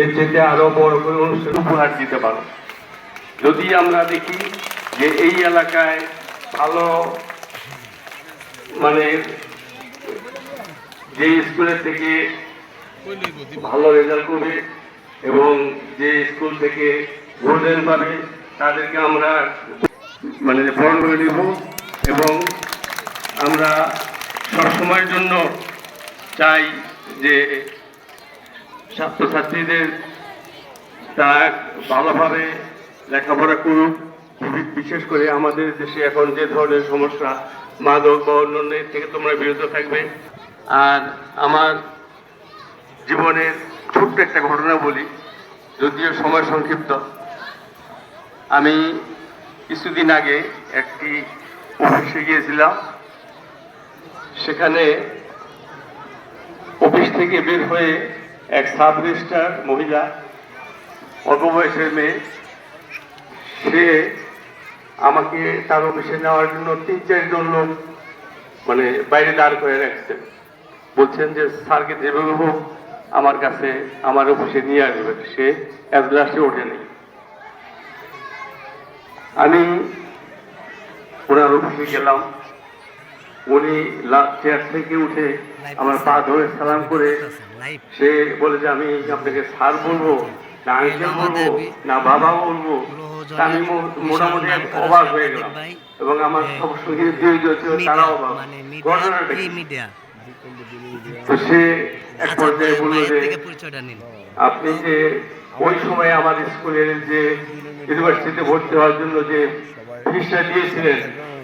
এর চেয়ে আরও বড় করে অনুষ্ঠান উপহার দিতে পারো। যদি আমরা দেখি যে এই এলাকায় ভালো মানে যে স্কুলের থেকে ভালো রেজাল্ট করবে এবং যে স্কুল থেকে গোল্ডেন পাবে, তাদেরকে আমরা মানে বরণ করে নিব এবং আমরা সবসময়ের জন্য চাই যে ছাত্রছাত্রীদের তারা ভালোভাবে লেখাপড়া করুক। বিশেষ করে আমাদের দেশে এখন যে ধরনের সমস্যা, মাদক বা অন্যান্য থেকে তোমরা বিরত থাকবে। আর আমার জীবনের ছোট্ট একটা ঘটনা বলি, যদিও সময় সংক্ষিপ্ত। আমি কিছুদিন আগে একটি অফিসে গিয়েছিলাম। সেখানে অফিস থেকে বের হয়ে এক সাব রেজিস্ট্রার মহিলা, অল্প বয়সের মেয়ে। সে আমাকে তার অফিসে নেওয়ার জন্য তিন চারজন লোক মানে বাইরে দাঁড় করে রাখছে। বলছেন যে, স্যারকে যেভাবে হোক আমার কাছে, আমার অফিসে নিয়ে আসবে। সে অ্যাজলাসে ওঠেনি। আমি ওনার অফিসে গেলাম। উনি চেয়ার থেকে উঠে আমার পা ধরে সালাম করে সে বলে যে আমি আপনাকে স্যার বলব না আঙ্কেল বলব না বাবা বলব। আমি মোটামুটি অবাক হয়ে গেলাম। এবং আমার সব সঙ্গে যে যে তারা অবাক। মানে ঘটনাটা তো সে এক আচ্ছা পর্যায়ে বলল যে আপনি যে ওই সময় আমার স্কুলের যে ইউনিভার্সিটিতে ভর্তি হওয়ার জন্য যে ফিসটা দিয়েছিলেন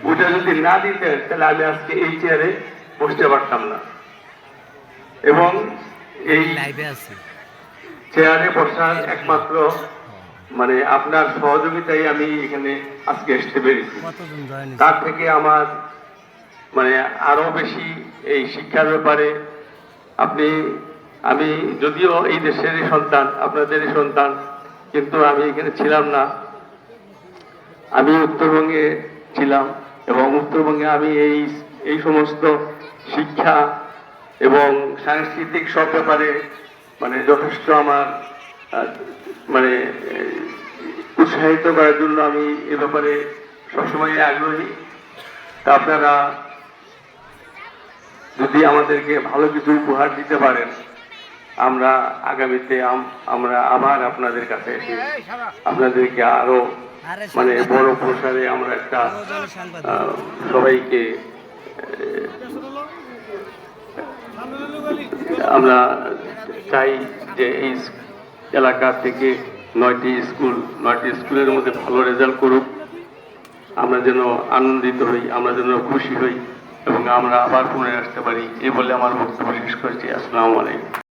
ওটা যদি না দিতেন তাহলে আমি আজকে এই চেয়ারে বসতে পারতাম না। এবং এই চেয়ারে বসার একমাত্র মানে আপনার সহযোগিতাই আমি এখানে আজকে আসতে পেরেছি। তার থেকে আমার মানে আরও বেশি এই শিক্ষার ব্যাপারে আপনি আমি যদিও এই দেশেরই সন্তান আপনাদেরই সন্তান কিন্তু আমি এখানে ছিলাম না। আমি উত্তরবঙ্গে ছিলাম। এবং উত্তরবঙ্গে আমি এই এই সমস্ত শিক্ষা এবং সাংস্কৃতিক সব ব্যাপারে মানে যথেষ্ট আমার মানে উৎসাহিত করার জন্য আমি এ ব্যাপারে সবসময় আগ্রহী। তা আপনারা যদি আমাদেরকে ভালো কিছু উপহার দিতে পারেন আমরা আগামীতে আমরা আবার আপনাদের কাছে এসে আপনাদেরকে আরও আরে মানে বড় প্রসারে আমরা একটা সবাইকে আমরা চাই যে এই এলাকা থেকে নয়টি স্কুল নয়টি স্কুলের মধ্যে ভালো রেজাল্ট করুক। আমরা যেন আনন্দিত হই আমরা যেন খুশি হই এবং আমরা আবার পুনরায় আসতে পারি এ বলে আমার বক্তব্য শেষ করছি। আসসালামু আলাইকুম।